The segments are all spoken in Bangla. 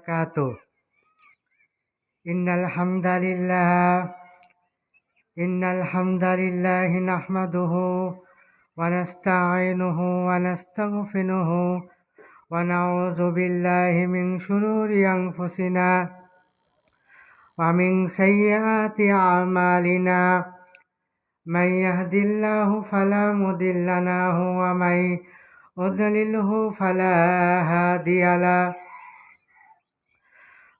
وبركاته إن الحمد لله إن الحمد لله نحمده ونستعينه ونستغفره ونعوذ بالله من شرور أنفسنا ومن سيئات أعمالنا من يهد الله فلا مضل له ومن يضلله فلا هادي له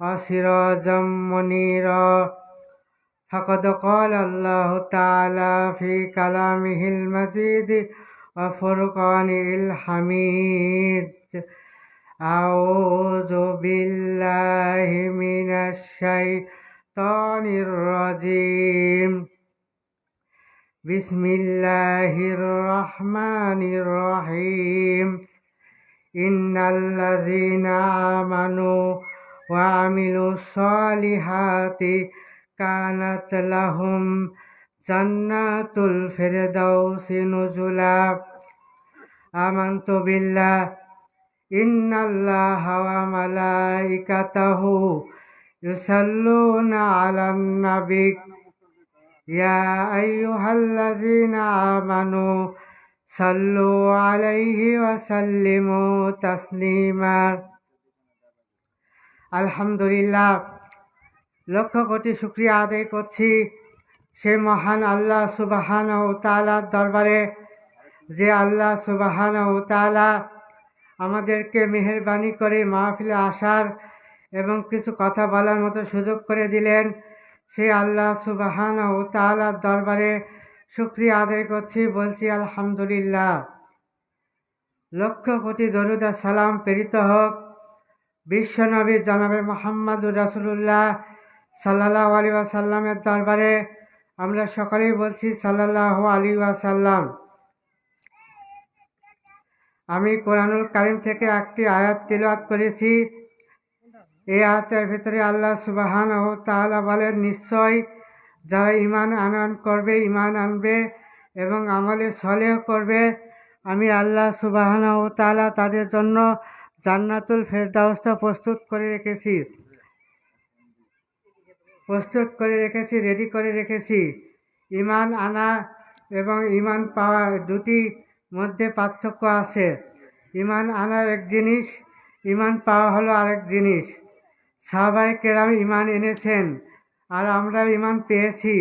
وسراجا منيرا فقد قال الله تعالى في كلامه المجيد وفرقانه الحميد أعوذ بالله من الشيطان الرجيم بسم الله الرحمن الرحيم إن الذين آمنوا وعملوا الصالحات كانت لهم جنات الفردوس نزلا. آمنت بالله إن الله وملائكته يصلون على النبي. يا أيها الذين آمنوا صلوا عليه وسلموا تسليما. আলহামদুলিল্লাহ। লক্ষ কোটি শুক্রিয়া আদায় করছি সে মহান আল্লাহ সুবাহান ও তালার দরবারে, যে আল্লাহ সুবাহান ও তালা আমাদেরকে মেহরবানি করে মাহফিলে আসার এবং কিছু কথা বলার মতো সুযোগ করে দিলেন। সে আল্লাহ সুবাহান ও তালার দরবারে শুক্রিয়া আদায় করছি, বলছি আলহামদুলিল্লাহ। লক্ষ কোটি দরুদা সালাম প্রেরিত হোক। বিশ্বনবী জনাবে মোহাম্মদুর রাসুলুল্লাহ সাল্লাহ আলী ওয়াসাল্লামের দরবারে আমরা সকলেই বলছি সাল্লাহ আলী ওয়াসাল্লাম। আমি কোরআনুল কারিম থেকে একটি আয়াত তিলওয়াত করেছি। এই আয়াতের ভিতরে আল্লাহ সুবাহান ও তাহলা বলেন, নিশ্চয় যারা ইমান আনয়ন করবে ইমান আনবে এবং আমলে সলেহ করবে, আমি আল্লাহ সুবাহান ও তালা তাদের জন্য জান্নাতুল ফেরদাউস্তা প্রস্তুত করে রেখেছি। প্রস্তুত করে রেখেছি রেডি করে রেখেছি। ইমান আনা এবং ইমান পাওয়া দুটি মধ্যে পার্থক্য আছে। ইমান আনা এক জিনিস ইমান পাওয়া হলো আরেক জিনিস। সাহাবাই কেরাম ইমান এনেছেন আর আমরা ইমান পেয়েছি।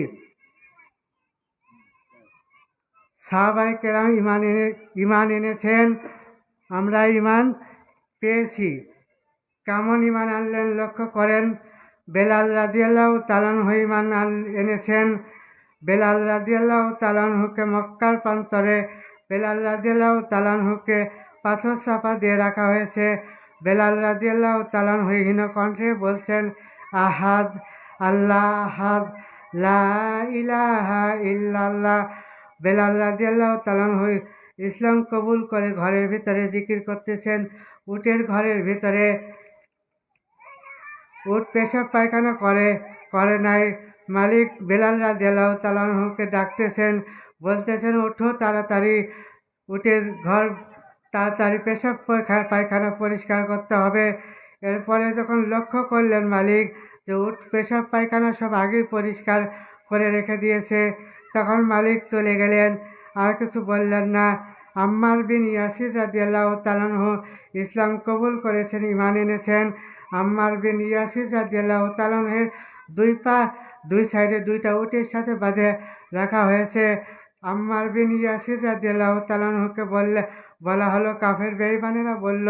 সাহাবাই কেরাম ইমান এনে ইমান এনেছেন আমরা ইমান পেয়েছি। কেমন ইমান আনলেন, লক্ষ্য করেন, বেলাল রাজিয়াল্লাহ তালানহ ইমান এনেছেন। বেলাল রাজিয়াল্লাহ তালানহুকে মক্কার প্রান্তরে, বেলাল রাজিয়াল্লাহ তালানহুকে পাথর চাপা দিয়ে রাখা হয়েছে। বেলাল রাজিয়াল্লাহ তালানহু হীন কণ্ঠে বলছেন, আহাদ, আল্লাহ আহাদ, লা ইলাহা ইল্লাল্লাহ। বেলাল রাজিয়াল্লাহ তালানহু ইসলাম কবুল করে ঘরের ভিতরে জিকির করতেছেন। উটের ঘরের ভিতরে। উট পেশাব পায়খানা করে করে নাই। মালিক বেলাল রাজিয়াল্লাহ তালানহুকে ডাকতেছেন, বলতেছেন ওঠো তাড়াতাড়ি। উটের ঘর তাড়াতাড়ি পেশাব পায়খানা পরিষ্কার করতে হবে। এরপরে যখন লক্ষ্য করলেন মালিক যে উঠ পেশাব পায়খানা সব আগেই পরিষ্কার করে রেখে দিয়েছে, তখন মালিক চলে গেলেন। আর কিছু বললেন না। আম্মার বিন ইয়াসির রাজিয়াল্লাহ তালানহ ইসলাম কবুল করেছেন ইমান এনেছেন। আম্মার বিন ইয়াসির রাজিয়াল্লাহ তালানহের দুই পা দুই সাইডে দুইটা উটের সাথে বাঁধে রাখা হয়েছে। আম্মার বিন ইয়াসির রাজিয়াল্লাহ তালানহকে বললে, বলা হলো, কাফের বেইমানেরা বলল,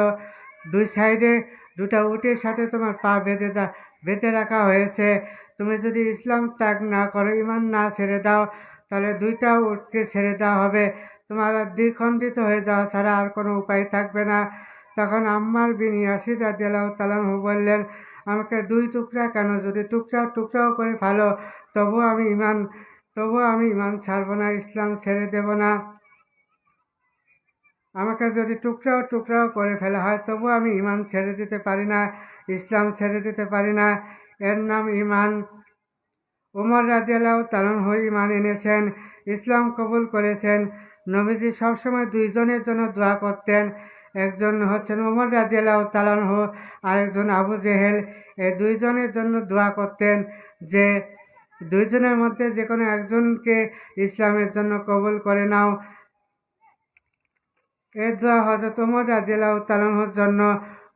দুই সাইডে দুটা উটের সাথে তোমার পা বেঁধে দা, বেঁধে রাখা হয়েছে। তুমি যদি ইসলাম ত্যাগ না করো ইমান না ছেড়ে দাও, তাহলে দুইটা উটকে ছেড়ে দেওয়া হবে। তোমার দ্বিখণ্ডিত হয়ে যাওয়া ছাড়া আর কোনো উপায় থাকবে না। তখন আম্মার বিন ইয়াসির রাজিয়াল্লাহ তালাহু বললেন, আমাকে দুই টুকরা কেন? যদি টুকরা টুকরাও করে ভালো তবু আমি ইমান তবু আমি ইমান ছাড়বো না, ইসলাম ছেড়ে দেব না। আমাকে যদি টুকরাও টুকরাও করে ফেলা হয় তবু আমি ইমান ছেড়ে দিতে পারি না, ইসলাম ছেড়ে দিতে পারি না। এর নাম ইমান উমর রাজিয়াল্লাহ তালন হয়ে ইমান এনেছেন, ইসলাম কবুল করেছেন। নবীজি সবসময় দুইজনের জন্য দোয়া করতেন। একজন হচ্ছেন উমর রাজিয়াল্লাহ তালানহ আরেকজন আবু জেহেল। এই দুইজনের জন্য দোয়া করতেন যে, দুইজনের মধ্যে যে কোনো একজনকে ইসলামের জন্য কবুল করে নাও। এর দোয়া হজরত উমর রাজিয়াল্লাহ তালানহর জন্য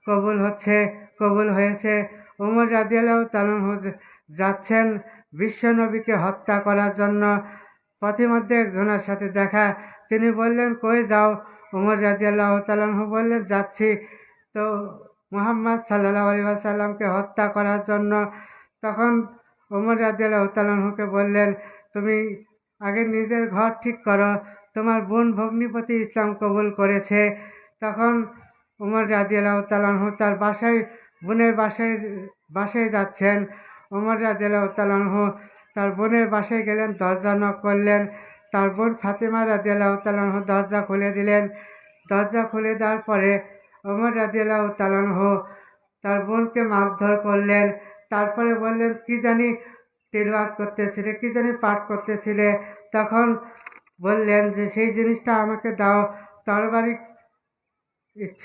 কবুল হচ্ছে, কবুল হয়েছে। উমর রাজিয়াল্লাহ তালানহ যাচ্ছেন বিশ্বনবীকে হত্যা করার জন্য। পথিমধ্যে একজনের সাথে দেখা তিনি বললেন, কই যাও? উমর রাজিয়াল্লাহ তালাহ বললেন, যাচ্ছি। তো মোহাম্মদ সাল্লাহ আলী সাল্লামকে হত্যা করার জন্য তখন উমর রাজিয়াল্লাহ তালাহুকে বললেন, তুমি আগে নিজের ঘর ঠিক করো। তোমার বোন ভগ্নিপতি ইসলাম কবুল করেছে। তখন উমর রাজিয়াল্লাহ তালাহু তার বাসায়, বোনের বাসায় বাসায় যাচ্ছেন। উমর রাজিয়াল্লাহ তালাহু তার বোনের বাসায় গেলেন, দরজা নক করলেন। তার বোন ফাতেমা রাজিয়াল্লাহ তালাহ দরজা খুলে দিলেন। দরজা খুলে দেওয়ার পরে ওমর রাজিয়াল্লাহ তালাহ তার বোনকে মারধর করলেন। তারপরে বললেন, কি জানি তেলবাদ করতেছিলে, কি জানি পাঠ করতেছিলে? তখন বললেন যে, সেই জিনিসটা আমাকে দাও, তরবারি,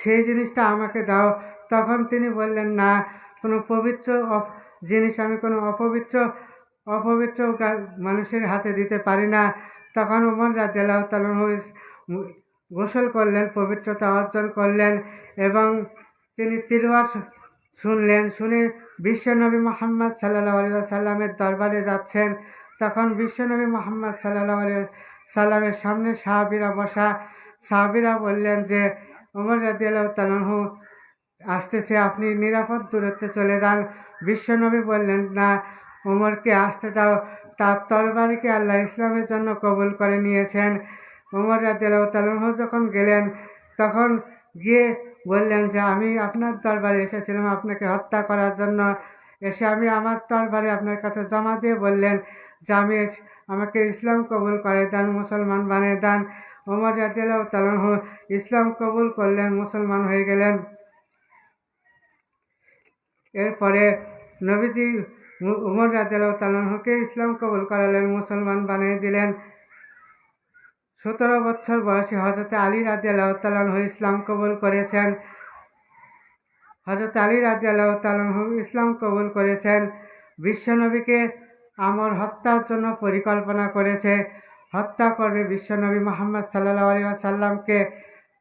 সেই জিনিসটা আমাকে দাও। তখন তিনি বললেন, না, কোনো পবিত্র জিনিস আমি কোনো অপবিত্র অপবিত্র মানুষের হাতে দিতে পারি না। তখন উমর রাজিয়াল্লাহ গোসল করলেন, পবিত্রতা অর্জন করলেন এবং তিনি তিলওয়ার শুনলেন, শুনে বিশ্বনবী মোহাম্মদ সাল্লাহ আলী সাল্লামের দরবারে যাচ্ছেন। তখন বিশ্বনবী মোহাম্মদ সাল্লাহ আলী সাল্লামের সামনে সাহাবিরা বসা। সাহাবিরা বললেন যে, উমর রাজিয়াল্লাহ তালহু আসতেছে, আপনি নিরাপদ দূরত্বে চলে যান। বিশ্বনবী বললেন, না, উমরকে আসতে দাও। তার তরবারিকে আল্লাহ ইসলামের জন্য কবুল করে নিয়েছেন। উমর রাদিয়াল্লাহ যখন গেলেন, তখন গিয়ে বললেন যে, আমি আপনার দরবারে এসেছিলাম আপনাকে হত্যা করার জন্য। এসে আমি আমার তরবারে আপনার কাছে জমা দিয়ে বললেন যে, আমি আমাকে ইসলাম কবুল করে দেন, মুসলমান বানিয়ে দেন। ওমর রাদিয়াল্লাহ তালহ ইসলাম কবুল করলেন, মুসলমান হয়ে গেলেন। এরপরে নবীজি উমর রাজিয়াল তালহকে ইসলাম কবুল করালেন, মুসলমান বানিয়ে দিলেন। সতেরো বছর বয়সে হজরত আলী রাজিয়াল্লাহ তালাহ ইসলাম কবুল করেছেন। হজরত আলী রাজিয়াল্লাহ তালাহ ইসলাম কবুল করেছেন। বিশ্বনবীকে আমর হত্যার জন্য পরিকল্পনা করেছে। হত্যা করবে বিশ্বনবী মোহাম্মদ সাল্লাহ আলী আসাল্লামকে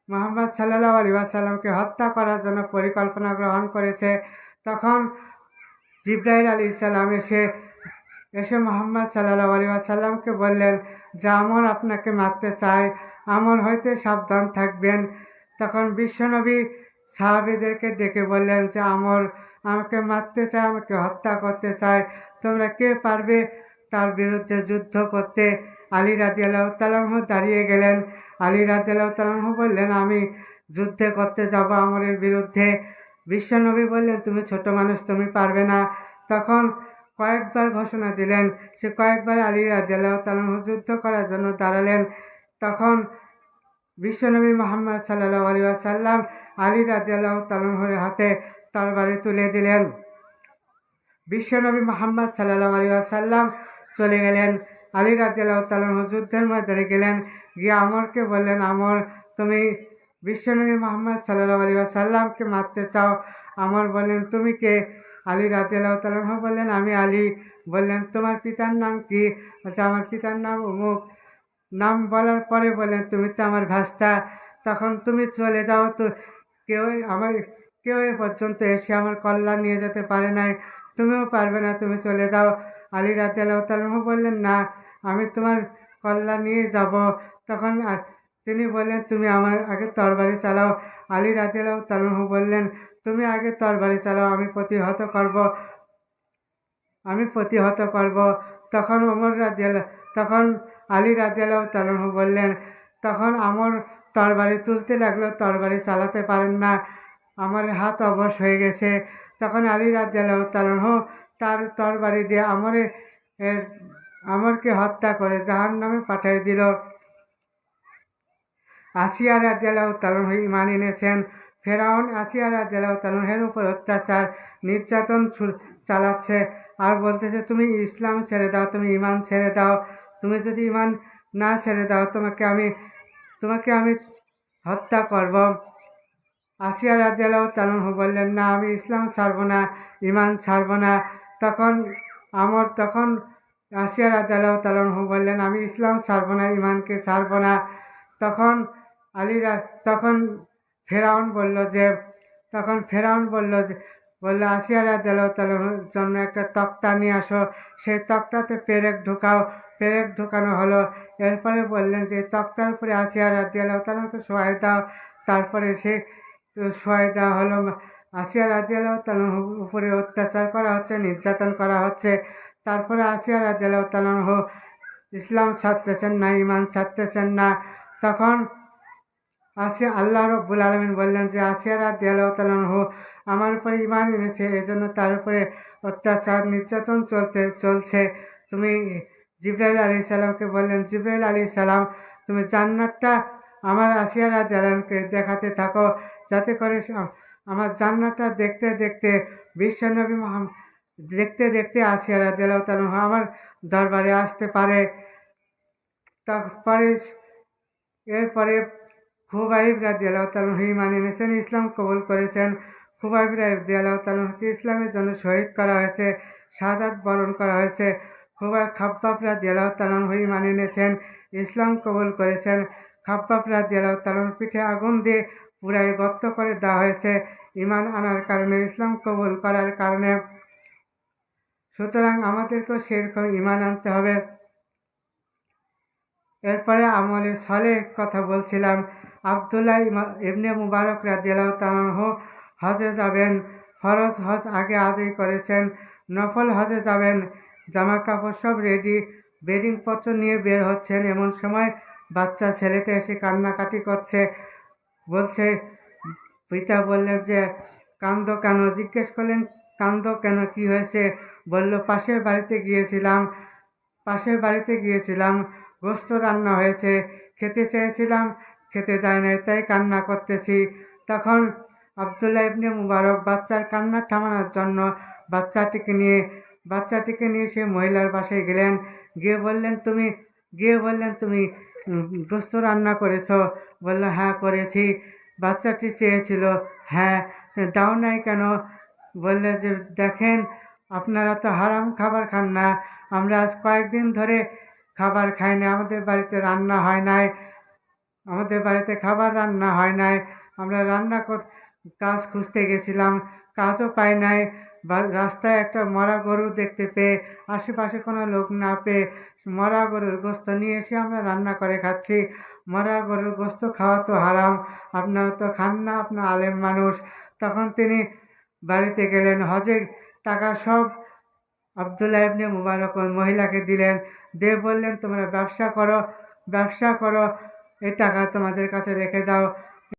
মোহাম্মদ সাল্লাহ আলী আসাল্লামকে হত্যা করার জন্য পরিকল্পনা গ্রহণ করেছে। তখন জিব্রাহিল আলী ইসাল্লাম এসে এসে মোহাম্মদ সাল্লাহ আলী আসাল্লামকে বললেন, যে আমর আপনাকে মারতে চায়, আমর হইতে সাবধান থাকবেন। তখন বিশ্বনবী সাহাবিদেরকে ডেকে বললেন যে, আমর আমাকে মারতে চায়, আমাকে হত্যা করতে চায়, তোমরা কে পারবে তার বিরুদ্ধে যুদ্ধ করতে? আলী রাজি আল্লাহ তালাহ দাঁড়িয়ে গেলেন। আলী রাজি আল্লাহ তালাহ বললেন, আমি যুদ্ধে করতে যাব আমরের বিরুদ্ধে। বিশ্বনবী বললেন তুমি ছোট মানুষ, তুমি পারবে না। তখন কয়েকবার ঘোষণা দিলেন। সে কয়েকবার আলী রাজিয়াল্লাহ তালন যুদ্ধ করার জন্য দাঁড়ালেন। তখন বিশ্বনবী মোহাম্মদ সাল্লাহ আলী আসাল্লাম আলী রাজিয়াল্লাহ তালনহরের হাতে তরবারি তুলে দিলেন। বিশ্বনবী মোহাম্মদ সাল্লাহ আলী আসাল্লাম চলে গেলেন। আলী রাজিয়াল্লাহ তালন যুদ্ধের ময়দানে গেলেন। গিয়ে আমরকে বললেন, আমর, তুমি বিশ্বনবী মোহাম্মদ সাল্লাহ আলী আসাল্লামকে মারতে চাও? আমার বললেন, তুমি কে? আলী রাজিয়াল্লাহ তালাহ বললেন, আমি আলী। বললেন, তোমার পিতার নাম কি? আচ্ছা আমার পিতার নাম অমুক নাম বলার পরে বললেন, তুমি তো আমার ভাস্তা। তখন তুমি চলে যাও তো কেউ আমার কেউ এ পর্যন্ত এসে আমার কল্যাণ নিয়ে যেতে পারে নাই। তুমিও পারবে না, তুমি চলে যাও। আলী রাজিয়াল্লাহ তালাহ বললেন, না, আমি তোমার কল্যাণ নিয়ে যাব। তখন তিনি বললেন, তুমি আমার আগে তরবারি চালাও। আলী রাজিয়াল্লাহ তালাহ বললেন, তুমি আগে তরবারি চালাও, আমি প্রতিহত করব। আমি প্রতিহত করব। তখন অমর রাজিয়াল তখন আলী রাজিয়াল তালু বললেন, তখন আমর তরবারি তুলতে লাগল, তরবারি চালাতে পারেন না। আমার হাত অবশ হয়ে গেছে। তখন আলী রাজ্লাহ তালহ তার তরবারি দিয়ে আমরে আমরকে হত্যা করে জাহান নামে পাঠিয়ে দিল। আসিয়া রাজ্লাহ তালহ ইমান এনেছেন। ফেরাউন আসিয়া রাজ্লাহ তালহের উপর অত্যাচার, নির্যাতন চালাচ্ছে। আর বলতেছে, তুমি ইসলাম ছেড়ে দাও, তুমি ইমান ছেড়ে দাও। তুমি যদি ইমান না ছেড়ে দাও, তোমাকে আমি তোমাকে আমি হত্যা করব। আসিয়া রাজিয়ালাহ তালু বললেন, না, আমি ইসলাম ছাড়ব না, ইমান ছাড়ব না। তখন আমার, তখন আসিয়া রাজিয়ালাহ তালু বললেন, আমি ইসলাম ছাড়ব না, ইমানকে ছাড়ব না। তখন আলীরা তখন ফেরাউন বলল যে, তখন ফেরাউন বলল যে, বলল, আসিয়া রাজিয়ালাহ তালুর জন্য একটা তক্তা নিয়ে আসো। সেই তক্তাতে পেরেক ঢুকাও। পেরেক ঢুকানো হলো। এরপরে বললেন যে তক্তার উপরে আসিয়া রাজিয়ালাহ তালুকে সোয়াই দাও। তারপরে সে সোয়াই দেওয়া হলো। আসিয়া রাজিয়ালাহ তালুর উপরে অত্যাচার করা হচ্ছে, নির্যাতন করা হচ্ছে। তারপরে আসিয়া রাজিয়ালাহ তালুহ ইসলাম ছাড়তেছেন না ইমান ছাড়তেছেন না। তখন আসিয়া আল্লাহ রব্বুল আলমিন বললেন যে আসিয়া রাজিয়ালাহ তালুহ আমার উপরে ইমান এনেছে, এজন্য তার উপরে অত্যাচার নির্যাতন চলতে, চলছে। তুমি জিব্রাইল আলী সালামকে বললেন, জিব্রাইল আলী সালাম, তুমি জান্নাতটা আমার আসিয়ারা জালামকে দেখাতে থাকো, যাতে করে আমার জান্নাতটা দেখতে দেখতে, বিশ্বনবী মোহাম্মদ দেখতে দেখতে আসিয়ারা দিলাও আমার দরবারে আসতে পারে। তারপরে এরপরে খুবাইব রাজিয়াল্লাহ তালু ইমান এনেছেন, ইসলাম কবুল করেছেন। খুবাইব রাজিয়াল্লাহ তালুকে ইসলামের জন্য শহীদ করা হয়েছে সাদাত বরণ করা হয়েছে। খুবাই খাব্বাব রাজিয়াল্লাহ তালু ইমান এনেছেন, ইসলাম কবুল করেছেন। খাব্বাব রাজিয়াল্লাহ তালুর পিঠে আগুন দিয়ে পুরাই গত্ত করে দেওয়া হয়েছে, ইমান আনার কারণে, ইসলাম কবুল করার কারণে। সুতরাং আমাদেরকেও সেরকম ইমান আনতে হবে। এরপরে আমলে সলে কথা বলছিলাম, আবদুল্লাহ ইবনে মুবারক রাদিয়াল্লাহ তালাহ হজে যাবেন, ফরজ হজ আগে আদায় করেছেন, নফল হজে যাবেন, জামা কাপড় সব রেডি বেডিংপত্র নিয়ে বের হচ্ছেন, এমন সময় বাচ্চা ছেলেটা এসে কান্নাকাটি করছে, বলছে, পিতা বললেন যে, কান্দ কেন? জিজ্ঞেস করলেন, কান্দ কেন? কি হয়েছে? বলল, পাশের বাড়িতে গিয়েছিলাম, পাশের বাড়িতে গিয়েছিলাম গোস্ত রান্না হয়েছে। খেতে চেয়েছিলাম, খেতে দেয় নাই, তাই কান্না করতেছি। তখন আবদুল্লাহ ইবনে মুবারক বাচ্চার কান্না থামানোর জন্য বাচ্চাটিকে নিয়ে বাচ্চাটিকে নিয়ে সে মহিলার বাসায় গেলেন। গিয়ে বললেন, তুমি, গিয়ে বললেন, তুমি গোস্ত রান্না করেছ? বলল হ্যাঁ করেছি। বাচ্চাটি চেয়েছিল হ্যাঁ দাও নাই কেন? বললে যে, দেখেন, আপনারা তো হারাম খাবার খান না। আমরা আজ কয়েকদিন ধরে খাবার খাই না, আমাদের বাড়িতে রান্না হয় নাই। আমাদের বাড়িতে খাবার রান্না হয় নাই। আমরা রান্না কাজ খুঁজতে গেছিলাম, কাজও পাই নাই। রাস্তায় একটা মরা গরু দেখতে পেয়ে, আশেপাশে কোনো লোক না পেয়ে মরা গরুর গোস্ত নিয়ে এসে আমরা রান্না করে খাচ্ছি। মরা গরুর গোস্ত খাওয়া তো হারাম, আপনারা তো খান না, আপনার আলেম মানুষ। তখন তিনি বাড়িতে গেলেন, হজের টাকা সব আবদুল্লাহ ইবনে মুবারক ওই মহিলাকে দিলেন দে বললেন, তোমরা ব্যবসা করো ব্যবসা করো এ টাকা তোমাদের কাছে রেখে দাও।